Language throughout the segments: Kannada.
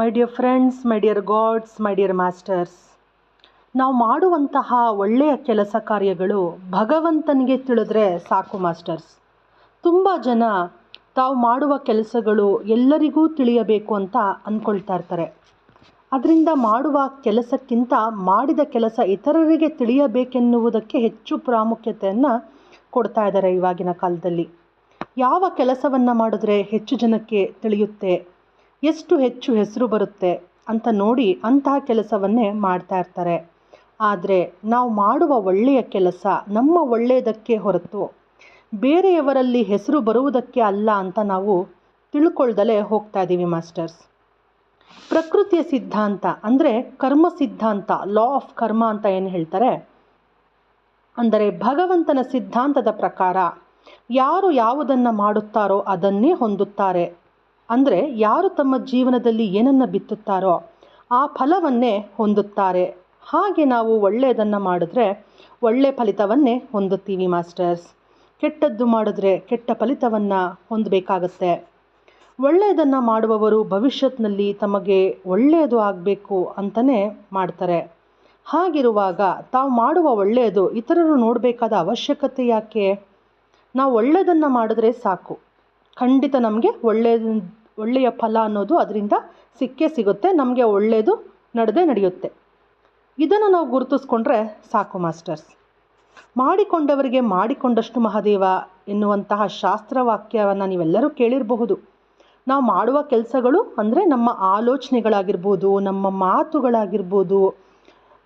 My dear friends my dear gods my dear masters ನಾವು ಮಾಡುವಂತಹ ಒಳ್ಳೆಯ ಕೆಲಸ ಕಾರ್ಯಗಳು ಭಗವಂತನಿಗೆ ತಿಳಿದ್ರೆ ಸಾಕು ಮಾಸ್ಟರ್ಸ್ ತುಂಬ ಜನ ತಾವು ಮಾಡುವ ಕೆಲಸಗಳು ಎಲ್ಲರಿಗೂ ತಿಳಿಯಬೇಕು ಅಂತ ಅಂದ್ಕೊಳ್ತಾ ಇರ್ತಾರೆ. ಅದರಿಂದ ಮಾಡುವ ಕೆಲಸಕ್ಕಿಂತ ಮಾಡಿದ ಕೆಲಸ ಇತರರಿಗೆ ತಿಳಿಯಬೇಕೆನ್ನುವುದಕ್ಕೆ ಹೆಚ್ಚು ಪ್ರಾಮುಖ್ಯತೆಯನ್ನು ಕೊಡ್ತಾ ಇದ್ದಾರೆ ಇವಾಗಿನ ಕಾಲದಲ್ಲಿ. ಯಾವ ಕೆಲಸವನ್ನು ಮಾಡಿದ್ರೆ ಹೆಚ್ಚು ಜನಕ್ಕೆ ತಿಳಿಯುತ್ತೆ? ಎಷ್ಟು ಹೆಚ್ಚು ಹೆಸರು ಬರುತ್ತೆ ಅಂತ ನೋಡಿ ಅಂತಹ ಕೆಲಸವನ್ನೇ ಮಾಡ್ತಾ ಇರ್ತಾರೆ. ಆದರೆ ನಾವು ಮಾಡುವ ಒಳ್ಳೆಯ ಕೆಲಸ ನಮ್ಮ ಒಳ್ಳೆಯದಕ್ಕೆ ಹೊರತು ಬೇರೆಯವರಲ್ಲಿ ಹೆಸರು ಬರುವುದಕ್ಕೆ ಅಲ್ಲ ಅಂತ ನಾವು ತಿಳ್ಕೊಳ್ದಲೇ ಹೋಗ್ತಾ ಇದ್ದೀವಿ ಮಾಸ್ಟರ್ಸ್. ಪ್ರಕೃತಿಯ ಸಿದ್ಧಾಂತ ಅಂದರೆ ಕರ್ಮ ಸಿದ್ಧಾಂತ ಲಾ ಆಫ್ ಕರ್ಮ ಅಂತ ಏನು ಹೇಳ್ತಾರೆ? ಅಂದರೆ ಭಗವಂತನ ಸಿದ್ಧಾಂತದ ಪ್ರಕಾರ ಯಾರು ಯಾವುದನ್ನು ಮಾಡುತ್ತಾರೋ ಅದನ್ನೇ ಹೊಂದುತ್ತಾರೆ. ಅಂದರೆ ಯಾರು ತಮ್ಮ ಜೀವನದಲ್ಲಿ ಏನನ್ನು ಬಿತ್ತುತ್ತಾರೋ ಆ ಫಲವನ್ನೇ ಹೊಂದುತ್ತಾರೆ. ಹಾಗೆ ನಾವು ಒಳ್ಳೆಯದನ್ನು ಮಾಡಿದ್ರೆ ಒಳ್ಳೆಯ ಫಲಿತವನ್ನೇ ಹೊಂದುತ್ತೀವಿ ಮಾಸ್ಟರ್ಸ್. ಕೆಟ್ಟದ್ದು ಮಾಡಿದ್ರೆ ಕೆಟ್ಟ ಫಲಿತವನ್ನು ಹೊಂದಬೇಕಾಗತ್ತೆ. ಒಳ್ಳೆಯದನ್ನು ಮಾಡುವವರು ಭವಿಷ್ಯತ್ನಲ್ಲಿ ತಮಗೆ ಒಳ್ಳೆಯದು ಆಗಬೇಕು ಅಂತಲೇ ಮಾಡ್ತಾರೆ. ಹಾಗಿರುವಾಗ ತಾವು ಮಾಡುವ ಒಳ್ಳೆಯದು ಇತರರು ನೋಡಬೇಕಾದ ಅವಶ್ಯಕತೆ ಯಾಕೆ? ನಾವು ಒಳ್ಳೆಯದನ್ನು ಮಾಡಿದ್ರೆ ಸಾಕು. ಖಂಡಿತ ನಮಗೆ ಒಳ್ಳೆಯ ಒಳ್ಳೆಯ ಫಲ ಅನ್ನೋದು ಅದರಿಂದ ಸಿಕ್ಕೇ ಸಿಗುತ್ತೆ, ನಮಗೆ ಒಳ್ಳೆಯದು ನಡೆದೇ ನಡೆಯುತ್ತೆ. ಇದನ್ನು ನಾವು ಗುರುತಿಸ್ಕೊಂಡ್ರೆ ಸಾಕು ಮಾಸ್ಟರ್ಸ್. ಮಾಡಿಕೊಂಡವರಿಗೆ ಮಾಡಿಕೊಂಡಷ್ಟು ಮಹಾದೇವ ಎನ್ನುವಂತಹ ಶಾಸ್ತ್ರವಾಕ್ಯವನ್ನು ನೀವೆಲ್ಲರೂ ಕೇಳಿರಬಹುದು. ನಾವು ಮಾಡುವ ಕೆಲಸಗಳು ಅಂದರೆ ನಮ್ಮ ಆಲೋಚನೆಗಳಾಗಿರ್ಬೋದು, ನಮ್ಮ ಮಾತುಗಳಾಗಿರ್ಬೋದು,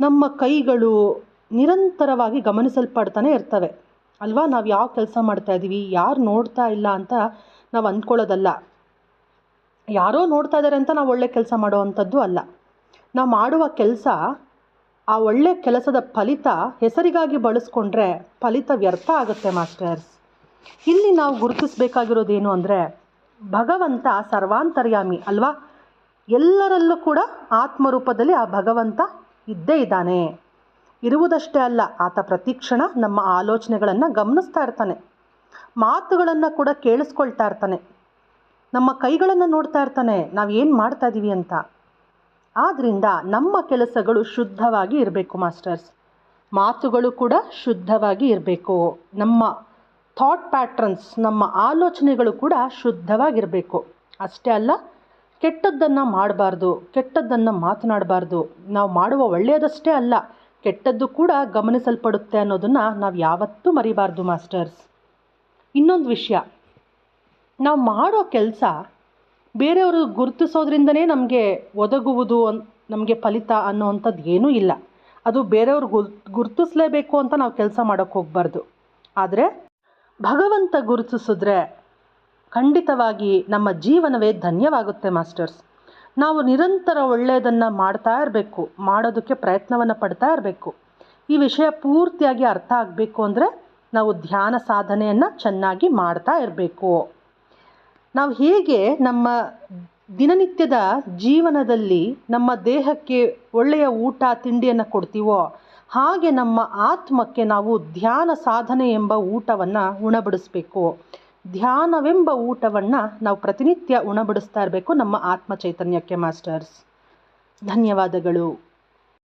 ನಮ್ಮ ಕೈಗಳು ನಿರಂತರವಾಗಿ ಗಮನಿಸಲ್ಪಡ್ತಾನೆ ಇರ್ತವೆ. ಅಲ್ವಾ? ನಾವು ಯಾವ ಕೆಲಸ ಮಾಡ್ತಾ ಇದ್ದೀವಿ ಯಾರು ನೋಡ್ತಾ ಇಲ್ಲ ಅಂತ ನಾವು ಅಂದ್ಕೊಳ್ಳೋದಲ್ಲ ಯಾರೋ ನೋಡ್ತಾ ಇದ್ದಾರೆ ಅಂತ ನಾವು ಒಳ್ಳೆ ಕೆಲಸ ಮಾಡುವಂಥದ್ದು ಅಲ್ಲ. ನಾವು ಮಾಡುವ ಕೆಲಸ ಆ ಒಳ್ಳೆ ಕೆಲಸದ ಫಲಿತ ಹೆಸರಿಗಾಗಿ ಬಳಸ್ಕೊಂಡ್ರೆ ಫಲಿತ ವ್ಯರ್ಥ ಆಗುತ್ತೆ, ಮಾಸ್ಟರ್ಸ್. ಇಲ್ಲಿ ನಾವು ಗುರುತಿಸಬೇಕಾಗಿರೋದೇನು ಅಂದರೆ ಭಗವಂತ ಸರ್ವಾಂತರ್ಯಾಮಿ ಅಲ್ವಾ? ಎಲ್ಲರಲ್ಲೂ ಕೂಡ ಆತ್ಮರೂಪದಲ್ಲಿ ಆ ಭಗವಂತ ಇದ್ದೇ ಇದ್ದಾನೆ. ಇರುವುದಷ್ಟೇ ಅಲ್ಲ, ಆತ ಪ್ರತಿಕ್ಷಣ ನಮ್ಮ ಆಲೋಚನೆಗಳನ್ನು ಗಮನಿಸ್ತಾ ಇರ್ತಾನೆ. ಮಾತುಗಳನ್ನು ಕೂಡ ಕೇಳಿಸ್ಕೊಳ್ತಾ ಇರ್ತಾನೆ. ನಮ್ಮ ಕೈಗಳನ್ನು ನೋಡ್ತಾ ಇರ್ತಾನೆ, ನಾವು ಏನು ಮಾಡ್ತಾ ಇದ್ದೀವಿ ಅಂತ. ಆದ್ದರಿಂದ ನಮ್ಮ ಕೆಲಸಗಳು ಶುದ್ಧವಾಗಿ ಇರಬೇಕು ಮಾಸ್ಟರ್ಸ್. ಮಾತುಗಳು ಕೂಡ ಶುದ್ಧವಾಗಿ ಇರಬೇಕು. ನಮ್ಮ ಥಾಟ್ ಪ್ಯಾಟ್ರನ್ಸ್ ನಮ್ಮ ಆಲೋಚನೆಗಳು ಕೂಡ ಶುದ್ಧವಾಗಿರಬೇಕು. ಅಷ್ಟೇ ಅಲ್ಲ, ಕೆಟ್ಟದ್ದನ್ನು ಮಾಡಬಾರ್ದು, ಕೆಟ್ಟದ್ದನ್ನು ಮಾತನಾಡಬಾರ್ದು. ನಾವು ಮಾಡುವ ಒಳ್ಳೆಯದಷ್ಟೇ ಅಲ್ಲ, ಕೆಟ್ಟದ್ದು ಕೂಡ ಗಮನಿಸಲ್ಪಡುತ್ತೆ ಅನ್ನೋದನ್ನು ನಾವು ಯಾವತ್ತೂ ಮರಿಬಾರ್ದು ಮಾಸ್ಟರ್ಸ್. ಇನ್ನೊಂದು ವಿಷಯ ನಾವು ಮಾಡೋ ಕೆಲಸ ಬೇರೆಯವರು ಗುರುತಿಸೋದ್ರಿಂದನೇ ನಮಗೆ ಒದಗುವುದು ನಮಗೆ ಫಲಿತ ಅನ್ನೋವಂಥದ್ದು ಏನೂ ಇಲ್ಲ. ಅದು ಬೇರೆಯವ್ರು ಗುರುತಿಸ್ಲೇಬೇಕು ಅಂತ ನಾವು ಕೆಲಸ ಮಾಡೋಕ್ಕೆ ಹೋಗಬಾರ್ದು. ಆದರೆ ಭಗವಂತ ಗುರುತಿಸಿದ್ರೆ ಖಂಡಿತವಾಗಿ ನಮ್ಮ ಜೀವನವೇ ಧನ್ಯವಾಗುತ್ತೆ ಮಾಸ್ಟರ್ಸ್. ನಾವು ನಿರಂತರ ಒಳ್ಳೆಯದನ್ನು ಮಾಡ್ತಾ ಇರಬೇಕು, ಮಾಡೋದಕ್ಕೆ ಪ್ರಯತ್ನವನ್ನು ಪಡ್ತಾ ಇರಬೇಕು. ಈ ವಿಷಯ ಪೂರ್ತಿಯಾಗಿ ಅರ್ಥ ಆಗಬೇಕು ಅಂದರೆ ನಾವು ಧ್ಯಾನ ಸಾಧನೆಯನ್ನು ಚೆನ್ನಾಗಿ ಮಾಡ್ತಾ ಇರಬೇಕು. ನಾವು ಹೇಗೆ ನಮ್ಮ ದಿನನಿತ್ಯದ ಜೀವನದಲ್ಲಿ ನಮ್ಮ ದೇಹಕ್ಕೆ ಒಳ್ಳೆಯ ಊಟ, ತಿಂಡಿಯನ್ನು ಕೊಡ್ತೀವೋ ಹಾಗೆ ನಮ್ಮ ಆತ್ಮಕ್ಕೆ ನಾವು ಧ್ಯಾನ ಸಾಧನೆ ಎಂಬ ಊಟವನ್ನು ಉಣಬಡಿಸ್ಬೇಕು. ಧ್ಯಾನವೆಂಬ ಊಟವನ್ನು ನಾವು ಪ್ರತಿನಿತ್ಯ ಉಣಬಡಿಸ್ತಾ ಇರಬೇಕು ನಮ್ಮ ಆತ್ಮ ಚೈತನ್ಯಕ್ಕೆ ಮಾಸ್ಟರ್ಸ್. ಧನ್ಯವಾದಗಳು.